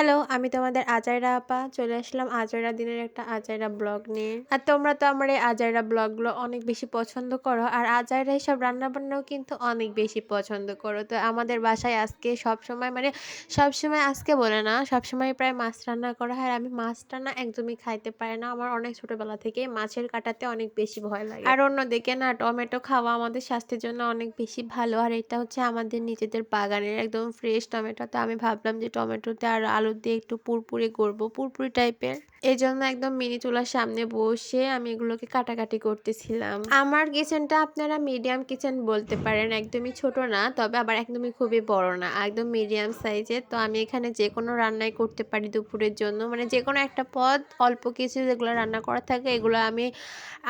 Hello আমি তোমাদের আজাইরা আপা। চলে আসলাম আজাইরা দিনের একটা আজাইরা ব্লগ নিয়ে। আর তোমরা তো আমার এই আজাইরা ব্লগগুলো অনেক বেশি পছন্দ করো, আর আজাইরা সব রান্নাবান্নাও কিন্তু অনেক বেশি পছন্দ করো। তো আমাদের বাসায় আজকে সব সময় মানে সব সময় আজকে বলে না সব সময় প্রায় মাছ রান্না করা হয়, আর আমি মাছ রান্না একদমই খাইতে পারি না। আমার অনেক ছোটোবেলা থেকে মাছের কাটাতে অনেক বেশি ভয় লাগে। আর অন্যদিকে না, টমেটো খাওয়া আমাদের স্বাস্থ্যের জন্য অনেক বেশি ভালো, আর এটা হচ্ছে আমাদের নিজেদের বাগানের একদম ফ্রেশ টমেটো। তো আমি ভাবলাম যে টমেটোতে আর আলু দিয়ে একটু পুরপুরি করব পুরপুরি টাইপের এই জন্য একদম মিনি চুলার সামনে বসে আমি এগুলোকে কাটাকাটি করতেছিলাম। আমার কিচেনটা আপনারা মিডিয়াম কিচেন বলতে পারেন, একদমই ছোট না, তবে আবার একদমই খুবই বড় না, একদম মিডিয়াম সাইজের তো আমি এখানে যে কোনো রান্নাই করতে পারি দুপুরের জন্য মানে যে কোনো একটা পদ, অল্প কিছু যেগুলো রান্না করা থাকে, এগুলো আমি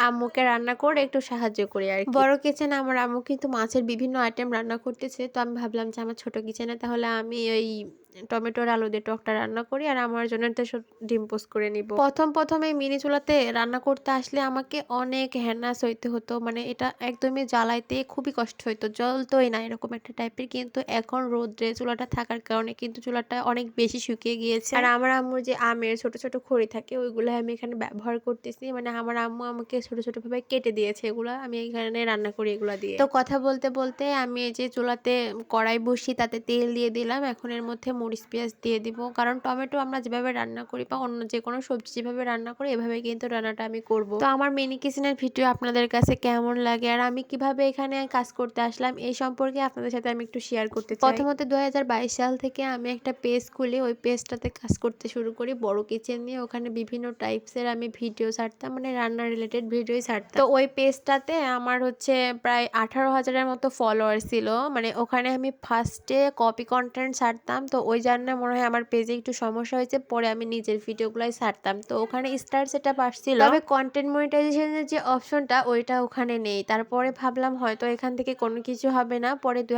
আম্মুকে রান্না করে একটু সাহায্য করি আর। বড় কিচেনে আমার আম্মু কিন্তু মাছের বিভিন্ন আইটেম রান্না করতেছে, তো আমি ভাবলাম যে আমার ছোট কিচেনে তাহলে আমি ওই টমেটোর আলু দিয়ে টকটা রান্না করি আর আমার জন্য সব ডিম পোস্ট করে নিব। প্রথম প্রথম এই মিনি চুলাতে রান্না করতে আসলে আমাকে অনেক হ্যানাস হইতে হতো মানে এটা একদমই জ্বালাইতে খুবই কষ্ট হইতো জ্বলতোই না এরকম একটা টাইপের কিন্তু এখন রোদ্রে চুলাটা থাকার কারণে কিন্তু চুলাটা অনেক বেশি শুকিয়ে গিয়েছে। আর আমার আম্মুর যে আমের ছোট ছোট খড়ি থাকে ওইগুলো আমি এখানে ব্যবহার করতেছি মানে আমার আম্মু আমাকে ছোট ছোট ভাবে কেটে দিয়েছে এগুলো আমি এখানে রান্না করি এগুলো দিয়ে। তো কথা বলতে বলতে আমি এই যে চুলাতে কড়াই বসি তাতে তেল দিয়ে দিলাম এখন এর মধ্যে মরিচ পেঁয়াজ দিয়ে দিব। কারণ টমেটো আমরা যেভাবে রান্না করি বা অন্য যে কোনো সবজি যেভাবে রান্না করি, এভাবে কিন্তু রান্নাটা আমি করব। তো আমার মিনি কিচেনের ভিডিও আপনাদের কাছে কেমন লাগে আর আমি কীভাবে এখানে কাজ করতে আসলাম, এই সম্পর্কে আপনাদের সাথে আমি একটু শেয়ার করতে চাই। প্রথমত দু হাজার বাইশ সাল থেকে আমি একটা পেজ খুলি, ওই পেজটাতে কাজ করতে শুরু করি বড় কিচেন নিয়ে। ওখানে বিভিন্ন টাইপসের আমি ভিডিও ছাড়তাম মানে রান্না রিলেটেড ভিডিওই ছাড়তাম। তো ওই পেজটাতে আমার হচ্ছে প্রায় আঠারো হাজারের মতো ফলোয়ার ছিল। মানে ওখানে আমি ফার্স্টে কপি কন্টেন্ট ছাড়তাম। তো ওই জন্য মনে হয় আমার পেজে একটু সমস্যা হয়েছে পরে আমি নিজের ভিডিওগুলোই ছাড়তাম। তো ওখানে স্টার সেটা আসছিল তবে কন্টেন্ট মনিটাইজেশনের যে অপশনটা ওইটা ওখানে নেই। তারপরে ভাবলাম হয়তো এখান থেকে কোনো কিছু হবে না। পরে দু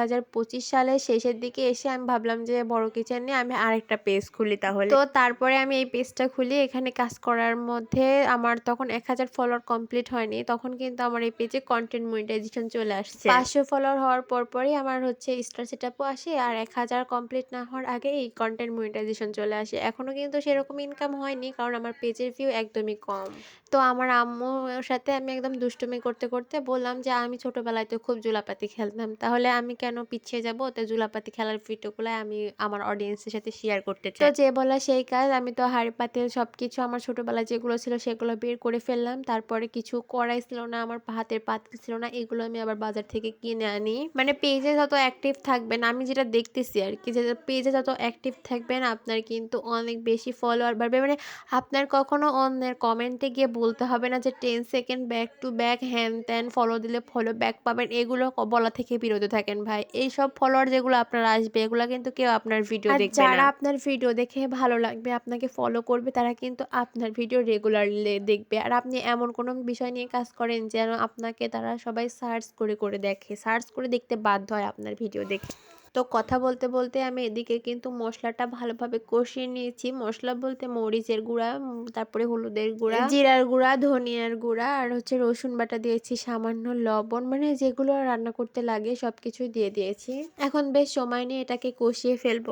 সালের শেষের দিকে এসে আমি ভাবলাম যে বড় কিচেন নিয়ে আমি আরেকটা পেজ খুলি তাহলে। তো তারপরে আমি এই পেজটা খুলি। এখানে কাজ করার মধ্যে আমার তখন এক হাজার ফলোয়ার কমপ্লিট হয়নি। তখন কিন্তু আমার এই পেজে কন্টেন্ট মনিটাইজেশন চলে আসছে। পাঁচশো ফলোয়ার হওয়ার পর পরই আমার হচ্ছে স্টার সেটআপও আসে। আর এক হাজার কমপ্লিট না হওয়ার আগে এই কন্টেন্ট মনিটাইজেশন চলে আসে। এখনও কিন্তু সেরকম ইনকাম হয়নি কারণ আমার পেজের ভিউ একদমই কম। তো আমার আম্মুর সাথে আমি একদম দুষ্টুমি করতে করতে বললাম যে আমি ছোটবেলায় তো খুব জুলাপাতি খেলতাম। তাহলে আমি কেন পিছিয়ে যাব? তো জুলাপাতি খেলার ভিডিওগুলো আমি আমার অডিয়েন্সের সাথে শেয়ার করতে চাই। তো যে বলা সেই কাজ আমি তো হাড়ি পাতিল সব কিছু আমার ছোটবেলায় যেগুলো ছিল সেগুলো বের করে ফেললাম। তারপরে কিছু কড়াই ছিল না আমার হাতের পাতিল ছিল না এগুলো আমি আবার বাজার থেকে কিনে আনি। মানে পেজে যত অ্যাক্টিভ থাকবেন আমি যেটা দেখতেছি আর কি যে পেজে যত অ্যাক্টিভ থাকবেন আপনার কিন্তু অনেক বেশি ফলোয়ার বাড়বে। মানে আপনার কখনো অন্যের কমেন্টে গিয়ে বলতে হবে না যে ten second back to back হ্যান ত্যান ফলো দিলে ফলো ব্যাক পাবেন। এগুলো বলা থেকে বিরত থাকেন ভাই। এইসব ফলোয়ার যেগুলো আপনার আসবে এগুলো কিন্তু কেউ আপনার ভিডিও দেখবে যারা আপনার ভিডিও দেখে ভালো লাগবে আপনাকে ফলো করবে তারা কিন্তু আপনার ভিডিও রেগুলারলি দেখবে। আর আপনি এমন কোনো বিষয় নিয়ে কাজ করেন যেন আপনাকে তারা সবাই সার্চ করে করে দেখে। সার্চ করে দেখতে বাধ্য হয় আপনার ভিডিও দেখে। তো কথা বলতে বলতে আমি এদিকে কিন্তু মশলাটা ভালোভাবে কষিয়ে নিয়েছি। মশলা বলতে মরিচের গুঁড়া তারপরে হলুদের গুঁড়া জিরার গুঁড়া, ধনিয়ার গুঁড়া আর হচ্ছে রসুন বাটা দিয়েছি, সামান্য লবণ মানে যেগুলো রান্না করতে লাগে সব কিছুই দিয়ে দিয়েছি। এখন বেশ সময় নিয়ে এটাকে কষিয়ে ফেলব।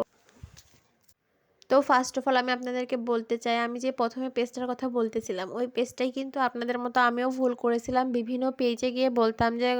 তো ফার্স্ট অফ অল আমি আপনাদেরকে বলতে চাই, আমি যে প্রথমে পেজটার কথা বলতেছিলাম, ওই পেজটাই কিন্তু আপনাদের মতো আমিও ভুল করেছিলাম। বিভিন্ন পেজে গিয়ে বলতাম যে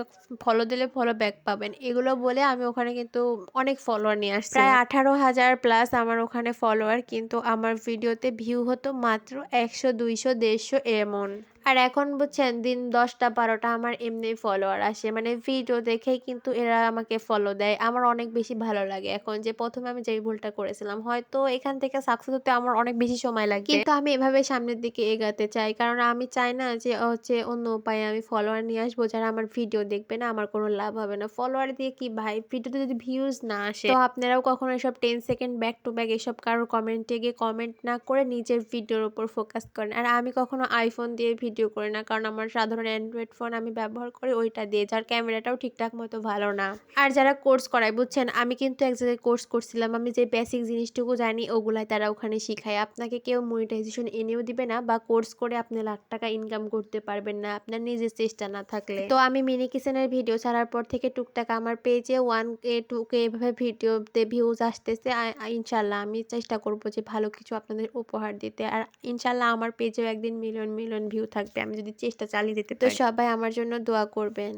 ফলো দিলে ফলো ব্যাক পাবেন। এগুলো বলে আমি ওখানে কিন্তু অনেক ফলোয়ার নিয়ে আসছি। প্রায় আঠারো হাজার প্লাস আমার ওখানে ফলোয়ার কিন্তু আমার ভিডিওতে ভিউ হতো মাত্র একশো, দুইশো, দেড়শো এমন। আর এখন বুঝছেন দিন দশটা, বারোটা আমার এমনি ফলোয়ার আসে। মানে ভিডিও দেখেই কিন্তু এরা আমাকে ফলো দেয়। আমার অনেক বেশি ভালো লাগে এখন যে প্রথমে আমি যেই ভুলটা করেছিলাম। হয়তো এখান থেকে সাকসেস হতে আমার অনেক বেশি সময় লাগে। কিন্তু আমি এভাবে সামনের দিকে এগাতে চাই। কারণ আমি চাই না যে হচ্ছে অন্য উপায়ে আমি ফলোয়ার নিয়ে আসব যারা আমার ভিডিও দেখবে না, আমার কোনো লাভ হবে না। ফলোয়ার দিয়ে কি ভাই? ভিডিওতে যদি ভিউজ না আসে, তো আপনারাও কখনো এসব ten second back to back এসব কারোর কমেন্টে গিয়ে কমেন্ট না করে নিজের ভিডিওর উপর ফোকাস করেন। আর আমি কখনো আইফোন দিয়ে ভিডিও করি না। কারণ আমার সাধারণ অ্যান্ড্রয়েড ফোন আমি ব্যবহার করি ওইটা দিয়ে, যার ক্যামেরাটাও ঠিকঠাক মতো ভালো না। আর যারা কোর্স করায়, বুঝছেন? আমি কিন্তু এক জায়গায় কোর্স করছিলাম, আমি যে বেসিক জিনিসটুকু জানি, ওগুলাই তারা ওখানে শিখায়। আপনাকে কেউ মনিটাইজেশন এনেও দিবে না, বা কোর্স করে আপনি লাখ টাকা ইনকাম করতে পারবেন না, আপনার নিজের চেষ্টা না থাকলে। তো আমি মিনি কিচেনের ভিডিও ছাড়ার পর থেকে টুকটাক আমার পেজে ওয়ান কে টু কে এভাবে ভিডিওতে ভিউজ আসতেছে। ইনশাল্লাহ আমি চেষ্টা করব যে ভালো কিছু আপনাদের উপহার দিতে। আর ইনশাল্লাহ আমার পেজেও একদিন মিলিয়ন মিলিয়ন ভিউ থাকবে আমি যদি চেষ্টা চালিয়ে যেতে তো সবাই আমার জন্য দোয়া করবেন।